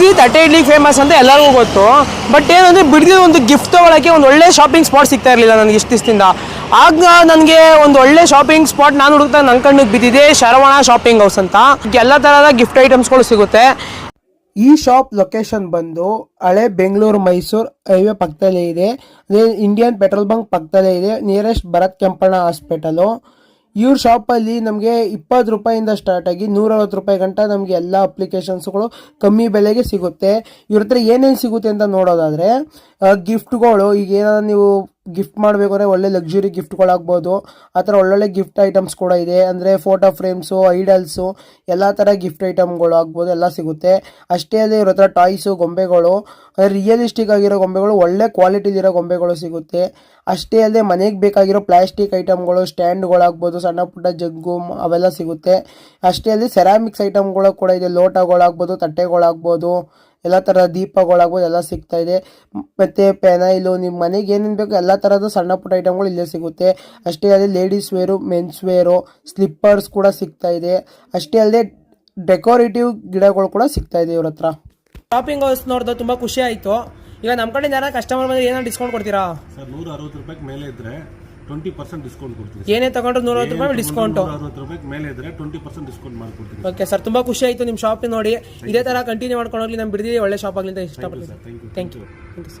ಬಿಡ್ದಿ ತಟ್ಟೆ ಇಡ್ಲಿ ಫೇಮಸ್ ಅಂತ ಎಲ್ಲರಿಗೂ ಗೊತ್ತು. ಬಟ್ ಏನಂದ್ರೆ ಬಿಡದಿ ಒಂದು ಗಿಫ್ಟ್ ತಗೊಳಕ್ಕೆ ಒಂದು ಒಳ್ಳೆ ಶಾಪಿಂಗ್ ಸ್ಪಾಟ್ ಸಿಗ್ತಾ ಇರಲಿಲ್ಲ ನನಗೆ ಇಷ್ಟು ದಿವಸದಿಂದ ಆಗ ನನಗೆ ಒಂದು ಒಳ್ಳೆ ಶಾಪಿಂಗ್ ಸ್ಪಾಟ್ ನಾನು ಹುಡುಕ್ತಾ ನನ್ನ ಕಣ್ಣಿಗೆ ಬಿದ್ದಿದೆ, ಶರವಣ ಶಾಪಿಂಗ್ ಹೌಸ್ ಅಂತ. ಎಲ್ಲ ಥರದ ಗಿಫ್ಟ್ ಐಟಮ್ಸ್ಗಳು ಸಿಗುತ್ತೆ. ಈ ಶಾಪ್ ಲೊಕೇಶನ್ ಬಂದು ಹಳೆ ಬೆಂಗಳೂರು, ಮೈಸೂರು ಹೈವೇ ಪಕ್ಕದಲ್ಲೇ ಇದೆ. ಇಂಡಿಯನ್ ಪೆಟ್ರೋಲ್ ಬಂಕ್ ಪಕ್ಕದಲ್ಲೇ ಇದೆ. ನಿಯರೆಸ್ಟ್ ಭರತ್ ಕೆಂಪಣ್ಣ ಹಾಸ್ಪಿಟಲು ಇವ್ರ ಶಾಪಲ್ಲಿ ನಮಗೆ ಇಪ್ಪತ್ತು ರೂಪಾಯಿಂದ ಸ್ಟಾರ್ಟ್ ಆಗಿ ನೂರವತ್ತು ರೂಪಾಯಿ ಗಂಟ ನಮಗೆ ಎಲ್ಲ ಅಪ್ಲಿಕೇಶನ್ಸ್ಗಳು ಕಮ್ಮಿ ಬೆಲೆಗೆ ಸಿಗುತ್ತೆ. ಇವ್ರ ಹತ್ರ ಏನೇನು ಸಿಗುತ್ತೆ ಅಂತ ನೋಡೋದಾದರೆ ಗಿಫ್ಟ್ಗಳು ಈಗ ಏನಾದ್ರು ನೀವು ಗಿಫ್ಟ್ ಮಾಡಬೇಕು ಅಂದರೆ ಒಳ್ಳೆ ಲಕ್ಸುರಿ ಗಿಫ್ಟ್ಗಳಾಗ್ಬೋದು ಆ ಥರ ಒಳ್ಳೊಳ್ಳೆ ಗಿಫ್ಟ್ ಐಟಮ್ಸ್ ಕೂಡ ಇದೆ. ಅಂದರೆ ಫೋಟೋ ಫ್ರೇಮ್ಸು ಐಡಲ್ಸು ಎಲ್ಲ ಥರ ಗಿಫ್ಟ್ ಐಟಮ್ಗಳು ಆಗ್ಬೋದು, ಎಲ್ಲ ಸಿಗುತ್ತೆ. ಅಷ್ಟೇ ಅಲ್ಲದೆ ಇವ್ರ ಹತ್ರ ಟಾಯ್ಸು ಗೊಂಬೆಗಳು ರಿಯಲಿಸ್ಟಿಕ್ ಆಗಿರೋ ಗೊಂಬೆಗಳು, ಒಳ್ಳೆ ಕ್ವಾಲಿಟಿಲಿರೋ ಗೊಂಬೆಗಳು ಸಿಗುತ್ತೆ. ಅಷ್ಟೇ ಅಲ್ಲದೆ ಮನೆಗೆ ಬೇಕಾಗಿರೋ ಪ್ಲಾಸ್ಟಿಕ್ ಐಟಮ್ಗಳು ಸ್ಟ್ಯಾಂಡ್ಗಳಾಗ್ಬೋದು ಸಣ್ಣ ಪುಟ್ಟ ಜಗ್ಗು, ಅವೆಲ್ಲ ಸಿಗುತ್ತೆ. ಅಷ್ಟೇ ಅಲ್ಲದೆ ಸೆರಾಮಿಕ್ಸ್ ಐಟಮ್ಗಳು ಕೂಡ ಇದೆ. ಲೋಟಗಳಾಗ್ಬೋದು, ತಟ್ಟೆಗಳಾಗ್ಬೋದು. ಎಲ್ಲ ಥರದ ದೀಪಗಳಾಗ್ಬೋದು ಎಲ್ಲ ಸಿಗ್ತಾ ಇದೆ. ಮತ್ತೆ ಪೆನೈಲು ನಿಮ್ಮ ಮನೆಗೆ ಏನೇನು ಬೇಕು ಎಲ್ಲ ಥರದ ಸಣ್ಣ ಪುಟ್ಟ ಐಟಮ್ಗಳು ಇಲ್ಲೇ ಸಿಗುತ್ತೆ. ಅಷ್ಟೇ ಅಲ್ಲದೆ ladies wear men's wear slippers ಕೂಡ ಸಿಗ್ತಾ ಇದೆ. ಅಷ್ಟೇ ಅಲ್ಲದೆ ಡೆಕೋರೇಟಿವ್ ಗಿಡಗಳು ಕೂಡ ಸಿಗ್ತಾ ಇದೆ ಇವ್ರ ಹತ್ರ. ಶಾಪಿಂಗ್ ಹೌಸ್ ನೋಡಿದ್ರೆ ತುಂಬ ಖುಷಿ ಆಯಿತು. ಈಗ ನಮ್ಮ ಕಡೆ ಯಾರು ಕಸ್ಟಮರ್ ಬಂದರೆ ಏನಾದ್ರು ಡಿಸ್ಕೌಂಟ್ ಕೊಡ್ತೀರಾ? ಸರ್ ನೂರ ಅರವತ್ತು ರೂಪಾಯಿ ಮೇಲೆ ಇದ್ರೆ ಟ್ವೆಂಟಿ ಪರ್ಸೆಂಟ್ ಡಿಸ್ಕೌಂಟ್ ಕೊಡ್ತೀವಿ ಏನೇ ತಗೊಂಡ್ರು ನೂರೈವತ್ತು ರೂಪಾಯಿ ಡಿಸ್ಕೌಂಟು ಅರವತ್ತು ರೂಪಾಯಿ ಮೇಲೆ ಇದ್ರೆ ಟ್ವೆಂಟಿ ಪರ್ಸೆಂಟ್ ಡಿಸ್ಕೌಂಟ್ ಮಾಡ್ಕೊಡ್ತೀವಿ ಓಕೆ ಸರ್ ತುಂಬಾ ಖುಷಿ ಆಯಿತು ನಿಮ್ಮ ಶಾಪ್ ನೋಡಿ. ಇದೇ ಥರ ಕಂಟಿನ್ಯೂ ಮಾಡ್ಕೊಂಡು ಹೋಗ್ಲಿ ನಮ್ಮ ಬಿಡದಿ ಒಳ್ಳೆ ಶಾಪ್ ಆಗಲಿ ಅಂತ ಇಷ್ಟಪಡ್ತೀನಿ. You thank you thank you sir